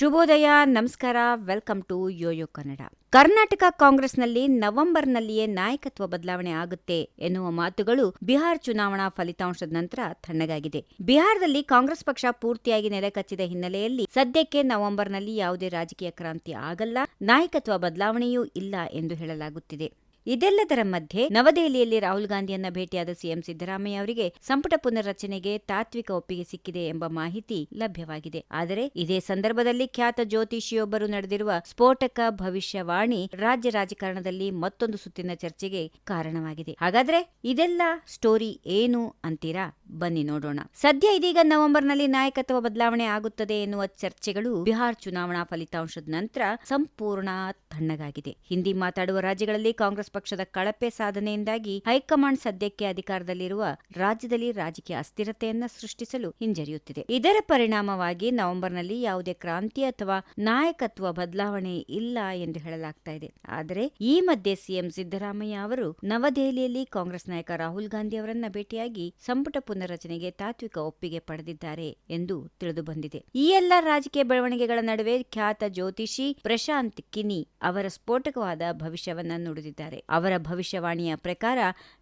ಶುಭೋದಯ, ನಮಸ್ಕಾರ, welcome to yoyo Kannada. Karnataka ಕಾಂಗ್ರೆಸ್ನಲ್ಲಿ ನವೆಂಬರ್ನಲ್ಲಿಯೇ ನಾಯಕತ್ವ ಬದಲಾವಣೆ ಆಗುತ್ತೆ ಎನ್ನುವ ಮಾತುಗಳು ಬಿಹಾರ್ ಚುನಾವಣಾ ಫಲಿತಾಂಶದ ನಂತರ ತಣ್ಣಗಾಗಿದೆ. ಬಿಹಾರದಲ್ಲಿ ಕಾಂಗ್ರೆಸ್ ಪಕ್ಷ ಪೂರ್ತಿಯಾಗಿ ನೆಲೆಕಚ್ಚಿದ ಹಿನ್ನೆಲೆಯಲ್ಲಿ ಸದ್ಯಕ್ಕೆ ನವೆಂಬರ್ನಲ್ಲಿ ಯಾವುದೇ ರಾಜಕೀಯ ಕ್ರಾಂತಿ ಆಗಲ್ಲ, ನಾಯಕತ್ವ ಬದಲಾವಣೆಯೂ ಇಲ್ಲ ಎಂದು ಹೇಳಲಾಗುತ್ತಿದೆ. ಇದೆಲ್ಲದರ ಮಧ್ಯೆ ನವದೆಹಲಿಯಲ್ಲಿ ರಾಹುಲ್ ಗಾಂಧಿಯನ್ನ ಭೇಟಿಯಾದ ಸಿಎಂ ಸಿದ್ದರಾಮಯ್ಯ ಅವರಿಗೆ ಸಂಪುಟ ಪುನರ್ರಚನೆಗೆ ತಾತ್ವಿಕ ಒಪ್ಪಿಗೆ ಸಿಕ್ಕಿದೆ ಎಂಬ ಮಾಹಿತಿ ಲಭ್ಯವಾಗಿದೆ. ಆದರೆ ಇದೇ ಸಂದರ್ಭದಲ್ಲಿ ಖ್ಯಾತ ಜ್ಯೋತಿಷಿಯೊಬ್ಬರು ನಡೆದಿರುವ ಸ್ಫೋಟಕ ಭವಿಷ್ಯವಾಣಿ ರಾಜ್ಯ ರಾಜಕಾರಣದಲ್ಲಿ ಮತ್ತೊಂದು ಸುತ್ತಿನ ಚರ್ಚೆಗೆ ಕಾರಣವಾಗಿದೆ. ಹಾಗಾದ್ರೆ ಇದೆಲ್ಲ ಸ್ಟೋರಿ ಏನು ಅಂತೀರಾ? ಬನ್ನಿ ನೋಡೋಣ. ಸದ್ಯ ಇದೀಗ ನವೆಂಬರ್ನಲ್ಲಿ ನಾಯಕತ್ವ ಬದಲಾವಣೆ ಆಗುತ್ತದೆ ಎನ್ನುವ ಚರ್ಚೆಗಳು ಬಿಹಾರ್ ಚುನಾವಣಾ ಫಲಿತಾಂಶದ ನಂತರ ಸಂಪೂರ್ಣ ತಣ್ಣಗಾಗಿದೆ. ಹಿಂದಿ ಮಾತಾಡುವ ರಾಜ್ಯಗಳಲ್ಲಿ ಕಾಂಗ್ರೆಸ್ ಪಕ್ಷದ ಕಳಪೆ ಸಾಧನೆಯಿಂದಾಗಿ ಹೈಕಮಾಂಡ್ ಸದ್ಯಕ್ಕೆ ಅಧಿಕಾರದಲ್ಲಿರುವ ರಾಜ್ಯದಲ್ಲಿ ರಾಜಕೀಯ ಅಸ್ಥಿರತೆಯನ್ನ ಸೃಷ್ಟಿಸಲು ಹಿಂಜರಿಯುತ್ತಿದೆ. ಇದರ ಪರಿಣಾಮವಾಗಿ ನವೆಂಬರ್ನಲ್ಲಿ ಯಾವುದೇ ಕ್ರಾಂತಿ ಅಥವಾ ನಾಯಕತ್ವ ಬದಲಾವಣೆ ಇಲ್ಲ ಎಂದು ಹೇಳಲಾಗ್ತಾ ಇದೆ. ಆದರೆ ಈ ಮಧ್ಯೆ ಸಿಎಂ ಸಿದ್ದರಾಮಯ್ಯ ಅವರು ನವದೆಹಲಿಯಲ್ಲಿ ಕಾಂಗ್ರೆಸ್ ನಾಯಕ ರಾಹುಲ್ ಗಾಂಧಿ ಅವರನ್ನ ಭೇಟಿಯಾಗಿ ಸಂಪುಟ ಪುನರ್ರಚನೆಗೆ ತಾತ್ವಿಕ ಒಪ್ಪಿಗೆ ಪಡೆದಿದ್ದಾರೆ ಎಂದು ತಿಳಿದು ಬಂದಿದೆ ಈ ಎಲ್ಲ ರಾಜಕೀಯ ಬೆಳವಣಿಗೆಗಳ ನಡುವೆ ಖ್ಯಾತ ಜ್ಯೋತಿಷಿ ಪ್ರಶಾಂತ್ ಕಿನಿ ಅವರ ಸ್ಫೋಟಕವಾದ ಭವಿಷ್ಯವನ್ನ ನುಡಿದಿದ್ದಾರೆ. ಅವರ ಭವಿಷ್ಯವಾಣಿಯ ಪ್ರಕಾರ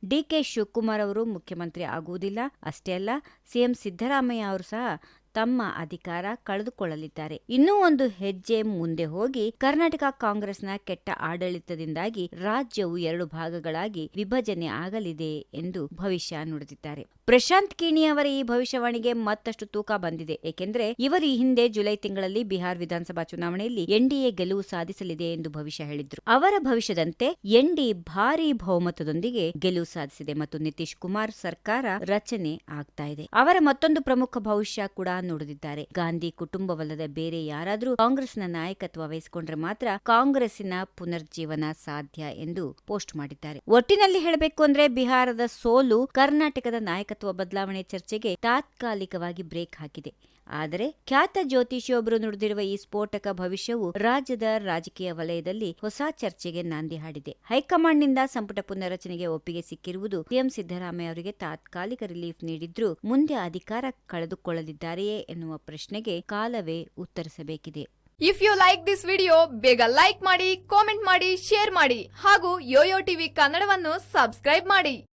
ಡಿಕೆ ಶಿವಕುಮಾರ್ ಅವರು ಮುಖ್ಯಮಂತ್ರಿ ಆಗುವುದಿಲ್ಲ. ಅಷ್ಟೇ ಅಲ್ಲ ಸಿಎಂ ಸಿದ್ದರಾಮಯ್ಯ ಅವರು ಸಹ ತಮ್ಮ ಅಧಿಕಾರ ಕಳೆದುಕೊಳ್ಳಲಿದ್ದಾರೆ. ಇನ್ನೂ ಒಂದು ಹೆಜ್ಜೆ ಮುಂದೆ ಹೋಗಿ ಕರ್ನಾಟಕ ಕಾಂಗ್ರೆಸ್ನ ಕೆಟ್ಟ ಆಡಳಿತದಿಂದಾಗಿ ರಾಜ್ಯವು ಎರಡು ಭಾಗಗಳಾಗಿ ವಿಭಜನೆ ಆಗಲಿದೆ ಎಂದು ಭವಿಷ್ಯ ನುಡಿದಿದ್ದಾರೆ. ಪ್ರಶಾಂತ್ ಕಿಣಿ ಅವರ ಈ ಭವಿಷ್ಯವಾಣಿಗೆ ಮತ್ತಷ್ಟು ತೂಕ ಬಂದಿದೆ. ಏಕೆಂದರೆ ಇವರು ಈ ಹಿಂದೆ ಜುಲೈ ತಿಂಗಳಲ್ಲಿ ಬಿಹಾರ್ ವಿಧಾನಸಭಾ ಚುನಾವಣೆಯಲ್ಲಿ ಎನ್ಡಿಎ ಗೆಲುವು ಸಾಧಿಸಲಿದೆ ಎಂದು ಭವಿಷ್ಯ ಹೇಳಿದ್ರು. ಅವರ ಭವಿಷ್ಯದಂತೆ ಎನ್ಡಿ ಭಾರೀ ಬಹುಮತದೊಂದಿಗೆ ಗೆಲುವು ಸಾಧಿಸಿದೆ ಮತ್ತು ನಿತೀಶ್ ಕುಮಾರ್ ಸರ್ಕಾರ ರಚನೆ ಆಗ್ತಾ ಇದೆ. ಅವರ ಮತ್ತೊಂದು ಪ್ರಮುಖ ಭವಿಷ್ಯ ಕೂಡ ನುಡಿದಿದ್ದಾರೆ ಗಾಂಧಿ ಕುಟುಂಬವಲ್ಲದ ಬೇರೆ ಯಾರಾದರೂ ಕಾಂಗ್ರೆಸ್ನ ನಾಯಕತ್ವ ವಹಿಸಿಕೊಂಡ್ರೆ ಮಾತ್ರ ಕಾಂಗ್ರೆಸ್ಸಿನ ಪುನರ್ಜೀವನ ಸಾಧ್ಯ ಎಂದು ಪೋಸ್ಟ್ ಮಾಡಿದ್ದಾರೆ. ಒಟ್ಟಿನಲ್ಲಿ ಹೇಳಬೇಕು ಅಂದ್ರೆ ಬಿಹಾರದ ಸೋಲು ಕರ್ನಾಟಕದ ನಾಯಕತ್ವ ಬದಲಾವಣೆ ಚರ್ಚೆಗೆ ತಾತ್ಕಾಲಿಕವಾಗಿ ಬ್ರೇಕ್ ಹಾಕಿದೆ. ಆದರೆ ಖ್ಯಾತ ಜ್ಯೋತಿಷಿಯೊಬ್ಬರು ನುಡಿದಿರುವ ಈ ಸ್ಫೋಟಕ ಭವಿಷ್ಯವು ರಾಜ್ಯದ ರಾಜಕೀಯ ವಲಯದಲ್ಲಿ ಹೊಸ ಚರ್ಚೆಗೆ ನಾಂದಿ ಹಾಡಿದೆ. ಹೈಕಮಾಂಡ್ನಿಂದ ಸಂಪುಟ ಪುನರ್ರಚನೆಗೆ ಒಪ್ಪಿಗೆ ಸಿಕ್ಕಿರುವುದು ಸಿಎಂ ಸಿದ್ದರಾಮಯ್ಯ ಅವರಿಗೆ ತಾತ್ಕಾಲಿಕ ರಿಲೀಫ್ ನೀಡಿದ್ರೂ ಮುಂದೆ ಅಧಿಕಾರ ಕಳೆದುಕೊಳ್ಳಲಿದ್ದಾರೆಯೇ ಎನ್ನುವ ಪ್ರಶ್ನೆಗೆ ಕಾಲವೇ ಉತ್ತರಿಸಬೇಕಿದೆ. If you like this video ಬೇಗ ಲೈಕ್ ಮಾಡಿ ಕಾಮೆಂಟ್ ಮಾಡಿ ಶೇರ್ ಮಾಡಿ ಹಾಗೂ ಯೋಯೋ ಟಿವಿ ಕನ್ನಡವನ್ನು ಸಬ್ಸ್ಕ್ರೈಬ್ ಮಾಡಿ.